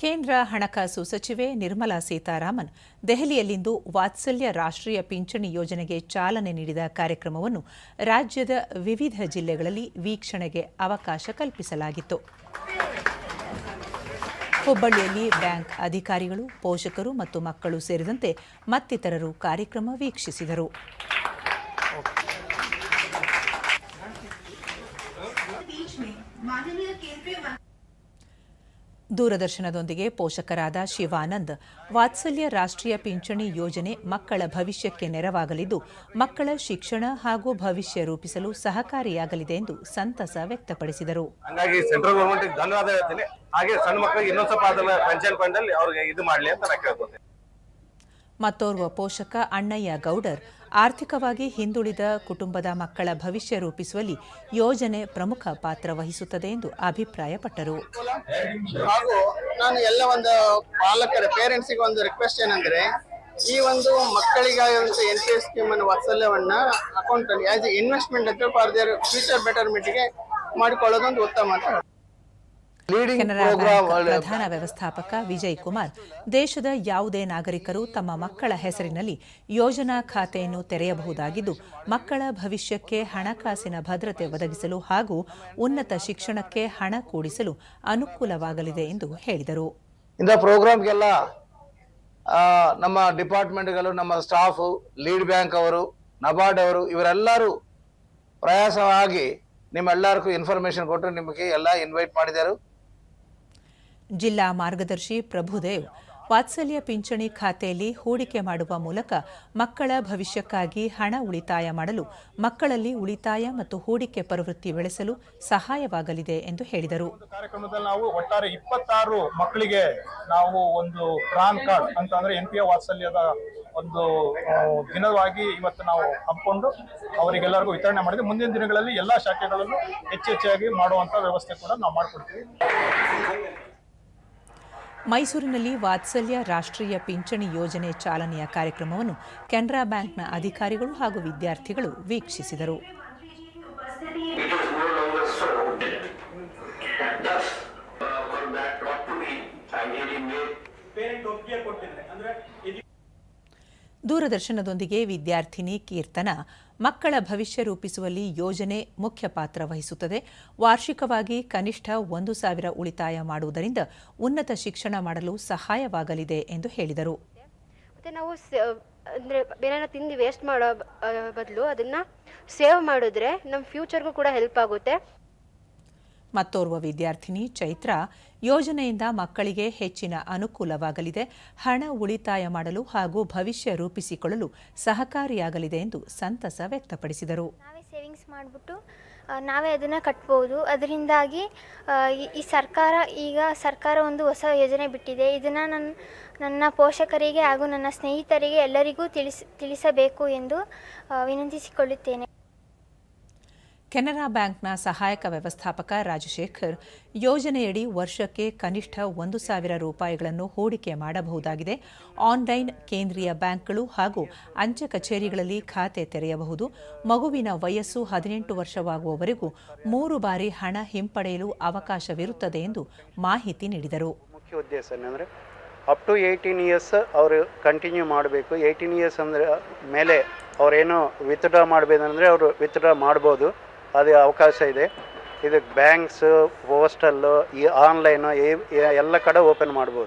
ಕೇಂದ್ರ ಹಣಕಾಸು ಸಚಿವೆ ನಿರ್ಮಲಾ ಸೀತಾರಾಮನ್ ದೆಹಲಿಯಲ್ಲಿಂದು ವಾತ್ಸಲ್ಯ ರಾಷ್ಟ್ರೀಯ ಪಿಂಚಣಿ ಯೋಜನೆಗೆ ಚಾಲನೆ ನೀಡಿದ ಕಾರ್ಯಕ್ರಮವನ್ನು ರಾಜ್ಯದ ವಿವಿಧ ಜಿಲ್ಲೆಗಳಲ್ಲಿ ವೀಕ್ಷಣೆಗೆ ಅವಕಾಶ ಕಲ್ಪಿಸಲಾಗಿತ್ತು. ಹುಬ್ಬಳ್ಳಿಯಲ್ಲಿ ಬ್ಯಾಂಕ್ ಅಧಿಕಾರಿಗಳು, ಪೋಷಕರು ಮತ್ತು ಮಕ್ಕಳು ಸೇರಿದಂತೆ ಮತ್ತಿತರರು ಕಾರ್ಯಕ್ರಮ ವೀಕ್ಷಿಸಿದರು. ದೂರದರ್ಶನದೊಂದಿಗೆ ಪೋಷಕರಾದ ಶಿವಾನಂದ್ ವಾತ್ಸಲ್ಯ ರಾಷ್ಟ್ರೀಯ ಪಿಂಚಣಿ ಯೋಜನೆ ಮಕ್ಕಳ ಭವಿಷ್ಯಕ್ಕೆ ನೆರವಾಗಲಿದ್ದು ಮಕ್ಕಳ ಶಿಕ್ಷಣ ಹಾಗೂ ಭವಿಷ್ಯ ರೂಪಿಸಲು ಸಹಕಾರಿಯಾಗಲಿದೆ ಎಂದು ಸಂತಸ ವ್ಯಕ್ತಪಡಿಸಿದರು. ಹಾಗಾಗಿ ಸೆಂಟ್ರಲ್ ಗೌರ್ಮೆಂಟ್ ಧನ್ಯವಾದ ಹೇಳ್ತೇನೆ. ಹಾಗೆ ಸಣ್ಣ ಮಕ್ಕಳಿಗೆ ಇನ್ನೊಂದು ಸ್ವಲ್ಪ ಅದನ್ನ ಪಂಚಾಯತ್ ಫಂಡ್ ಅಲ್ಲಿ ಅವ್ರಿಗೆ ಇದು ಮಾಡ್ಲಿ ಅಂತ ನಾನು ಕೇಳ್ಕೊತೀನಿ. ಮತ್ತೋರ್ವ ಪೋಷಕ ಅಣ್ಣಯ್ಯ ಗೌಡರ್ ಆರ್ಥಿಕವಾಗಿ ಹಿಂದುಳಿದ ಕುಟುಂಬದ ಮಕ್ಕಳ ಭವಿಷ್ಯ ರೂಪಿಸುವಲ್ಲಿ ಯೋಜನೆ ಪ್ರಮುಖ ಪಾತ್ರ ವಹಿಸುತ್ತದೆ ಎಂದು ಅಭಿಪ್ರಾಯಪಟ್ಟರು ಹಾಗೂ ನಾನು ಎಲ್ಲ ಒಂದು ಪಾಲಕರ ಪೇರೆಂಟ್ಸಿಗೆ ಒಂದು ರಿಕ್ವೆಸ್ಟ್ ಏನಂದ್ರೆ, ಈ ಒಂದು ಮಕ್ಕಳಿಗಾಗಿರುವಂತಹ ಎನ್ ಪಿ ಎಸ್ ಸ್ಕೀಮ್ ಅನ್ನು ವಾತ್ಸಲ್ಯವನ್ನ ಅಕೌಂಟ್ ಅಲ್ಲಿ ಆಸ್ ಇನ್ವೆಸ್ಟ್ಮೆಂಟ್ ಅಂತ ಫಾರ್ ದೇರ್ ಫ್ಯೂಚರ್ ಬೆಟರ್ಮೆಂಟ್ಗೆ ಮಾಡಿಕೊಳ್ಳೋದೊಂದು ಉತ್ತಮ ಅಂತ. ಕೆನರಾ ಬ್ಯಾಂಕ್ ಪ್ರಧಾನ ವ್ಯವಸ್ಥಾಪಕ ವಿಜಯ್ ಕುಮಾರ್ ದೇಶದ ಯಾವುದೇ ನಾಗರಿಕರು ತಮ್ಮ ಮಕ್ಕಳ ಹೆಸರಿನಲ್ಲಿ ಯೋಜನಾ ಖಾತೆಯನ್ನು ತೆರೆಯಬಹುದಾಗಿದ್ದು ಮಕ್ಕಳ ಭವಿಷ್ಯಕ್ಕೆ ಹಣಕಾಸಿನ ಭದ್ರತೆ ಒದಗಿಸಲು ಹಾಗೂ ಉನ್ನತ ಶಿಕ್ಷಣಕ್ಕೆ ಹಣ ಕೂಡಿಸಲು ಅನುಕೂಲವಾಗಲಿದೆ ಎಂದು ಹೇಳಿದರು. ಇಂಥ ಪ್ರೋಗ್ರಾಮ್ಗೆಲ್ಲ ನಮ್ಮ ಡಿಪಾರ್ಟ್ಮೆಂಟ್ಗಳು ನಮ್ಮ ಸ್ಟಾಫ್ ಲೀಡ್ ಬ್ಯಾಂಕ್ ಅವರು ನಬಾರ್ಡ್ ಅವರು ಇವರೆಲ್ಲರೂ ಪ್ರಯಾಸವಾಗಿ ನಿಮ್ಮೆಲ್ಲರಿಗೂ ಇನ್ಫಾರ್ಮೇಶನ್ ಕೊಟ್ಟು ನಿಮಗೆ ಎಲ್ಲ ಇನ್ವೈಟ್ ಮಾಡಿದರು ಜಿಲ್ಲಾ ಮಾರ್ಗದರ್ಶಿ ಪ್ರಭುದೇವ್ ವಾತ್ಸಲ್ಯ ಪಿಂಚಣಿ ಖಾತೆಯಲ್ಲಿ ಹೂಡಿಕೆ ಮಾಡುವ ಮೂಲಕ ಮಕ್ಕಳ ಭವಿಷ್ಯಕ್ಕಾಗಿ ಹಣ ಉಳಿತಾಯ ಮಾಡಲು, ಮಕ್ಕಳಲ್ಲಿ ಉಳಿತಾಯ ಮತ್ತು ಹೂಡಿಕೆ ಪ್ರವೃತ್ತಿ ಬೆಳೆಸಲು ಸಹಾಯವಾಗಲಿದೆ ಎಂದು ಹೇಳಿದರು. ಕಾರ್ಯಕ್ರಮದಲ್ಲಿ ನಾವು ಒಟ್ಟಾರೆ ಇಪ್ಪತ್ತಾರು ಮಕ್ಕಳಿಗೆ ನಾವು ಒಂದು ಪ್ರಾನ್ ಕಾರ್ಡ್ ಅಂತ ಅಂದ್ರೆ ಎನ್ ಪಿ ವಾತ್ಸಲ್ಯದ ಒಂದು ದಿನವಾಗಿ ಇವತ್ತು ನಾವು ಹಮ್ಮಿಕೊಂಡು ಅವರಿಗೆಲ್ಲರಿಗೂ ವಿತರಣೆ ಮಾಡಿದ್ವಿ. ಮುಂದಿನ ದಿನಗಳಲ್ಲಿ ಎಲ್ಲಾ ಶಾಖೆಗಳಲ್ಲೂ ಹೆಚ್ಚು ಹೆಚ್ಚಾಗಿ ಮಾಡುವಂತ ವ್ಯವಸ್ಥೆ ಕೂಡ ನಾವು ಮಾಡ್ಕೊಡ್ತೀವಿ. ಮೈಸೂರಿನಲ್ಲಿ ವಾತ್ಸಲ್ಯ ರಾಷ್ಟ್ರೀಯ ಪಿಂಚಣಿ ಯೋಜನೆ ಚಾಲನೆಯ ಕಾರ್ಯಕ್ರಮವನ್ನು ಕೆನರಾ ಬ್ಯಾಂಕ್ನ ಅಧಿಕಾರಿಗಳು ಹಾಗೂ ವಿದ್ಯಾರ್ಥಿಗಳು ವೀಕ್ಷಿಸಿದರು. ದೂರದರ್ಶನದೊಂದಿಗೆ ವಿದ್ಯಾರ್ಥಿನಿ ಕೀರ್ತನ, ಮಕ್ಕಳ ಭವಿಷ್ಯ ರೂಪಿಸುವಲ್ಲಿ ಯೋಜನೆ ಮುಖ್ಯ ಪಾತ್ರ ವಹಿಸುತ್ತದೆ. ವಾರ್ಷಿಕವಾಗಿ ಕನಿಷ್ಠ ಒಂದು ಸಾವಿರ ಉಳಿತಾಯ ಮಾಡುವುದರಿಂದ ಉನ್ನತ ಶಿಕ್ಷಣ ಮಾಡಲು ಸಹಾಯವಾಗಲಿದೆ ಎಂದು ಹೇಳಿದರು. ಮತ್ತು ನಾವು ಅಂದ್ರೆ ಏನಾರ ತಿಂದು ವೇಸ್ಟ್ ಮಾಡೋ ಬದಲು ಅದನ್ನ ಸೇವ್ ಮಾಡಿದ್ರೆ ನಮ್ಮ ಫ್ಯೂಚರ್ಗೂ ಕೂಡ ಹೆಲ್ಪ್ ಆಗುತ್ತೆ. ಮತ್ತೋರ್ವ ವಿದ್ಯಾರ್ಥಿನಿ ಚೈತ್ರ ಯೋಜನೆಯಿಂದ ಮಕ್ಕಳಿಗೆ ಹೆಚ್ಚಿನ ಅನುಕೂಲವಾಗಲಿದೆ. ಹಣ ಉಳಿತಾಯ ಮಾಡಲು ಹಾಗೂ ಭವಿಷ್ಯ ರೂಪಿಸಿಕೊಳ್ಳಲು ಸಹಕಾರಿಯಾಗಲಿದೆ ಎಂದು ಸಂತಸ ವ್ಯಕ್ತಪಡಿಸಿದರು. ನಾವೇ ಸೇವಿಂಗ್ಸ್ ಮಾಡಿಬಿಟ್ಟು ನಾವೇ ಅದನ್ನು ಕಟ್ಬೋದು. ಅದರಿಂದಾಗಿ ಈ- ಸರ್ಕಾರ ಈಗ ಸರ್ಕಾರ ಒಂದು ಹೊಸ ಯೋಜನೆ ಬಿಟ್ಟಿದೆ. ಇದನ್ನು ನನ್ನ ನನ್ನ ಪೋಷಕರಿಗೆ ಹಾಗೂ ನನ್ನ ಸ್ನೇಹಿತರಿಗೆ ಎಲ್ಲರಿಗೂ ತಿಳಿಸ್, ತಿಳಿಸಬೇಕು ಎಂದು ವಿನಂತಿಸಿಕೊಳ್ಳುತ್ತೇನೆ. ಕೆನರಾ ಬ್ಯಾಂಕ್ನ ಸಹಾಯಕ ವ್ಯವಸ್ಥಾಪಕ ರಾಜಶೇಖರ್ ಯೋಜನೆಯಡಿ ವರ್ಷಕ್ಕೆ ಕನಿಷ್ಠ ಒಂದು ಸಾವಿರ ರೂಪಾಯಿಗಳನ್ನು ಹೂಡಿಕೆ ಮಾಡಬಹುದಾಗಿದೆ. ಆನ್ಲೈನ್ ಕೇಂದ್ರೀಯ ಬ್ಯಾಂಕ್ಗಳು ಹಾಗೂ ಅಂಚೆ ಕಚೇರಿಗಳಲ್ಲಿ ಖಾತೆ ತೆರೆಯಬಹುದು. ಮಗುವಿನ ವಯಸ್ಸು ಹದಿನೆಂಟು ವರ್ಷವಾಗುವವರೆಗೂ ಮೂರು ಬಾರಿ ಹಣ ಹಿಂಪಡೆಯಲು ಅವಕಾಶವಿರುತ್ತದೆ ಎಂದು ಮಾಹಿತಿ ನೀಡಿದರು. ಮುಖ್ಯ ಉದ್ದೇಶ ಏನಂದರೆ ಅಪ್ ಟು ಏಯ್ಟೀನ್ ಇಯರ್ಸ್ ಅವರು ಕಂಟಿನ್ಯೂ ಮಾಡಬೇಕು. ಏಯ್ಟೀನ್ ಇಯರ್ಸ್ ಅಂದರೆ ಮೇಲೆ ಅವರೇನು ವಿತ್ಡ್ರಾ ಮಾಡಬೇಕಂದ್ರೆ ಅವರು ವಿತ್ಡ್ರಾ ಮಾಡ್ಬೋದು. ಅದು ಅವಕಾಶ ಇದೆ. ಇದು ಬ್ಯಾಂಕ್ಸು ಪೋಸ್ಟಲ್ಲು ಈ ಆನ್ಲೈನು ಎಲ್ಲ ಕಡೆ ಓಪನ್ ಮಾಡ್ಬೋದು.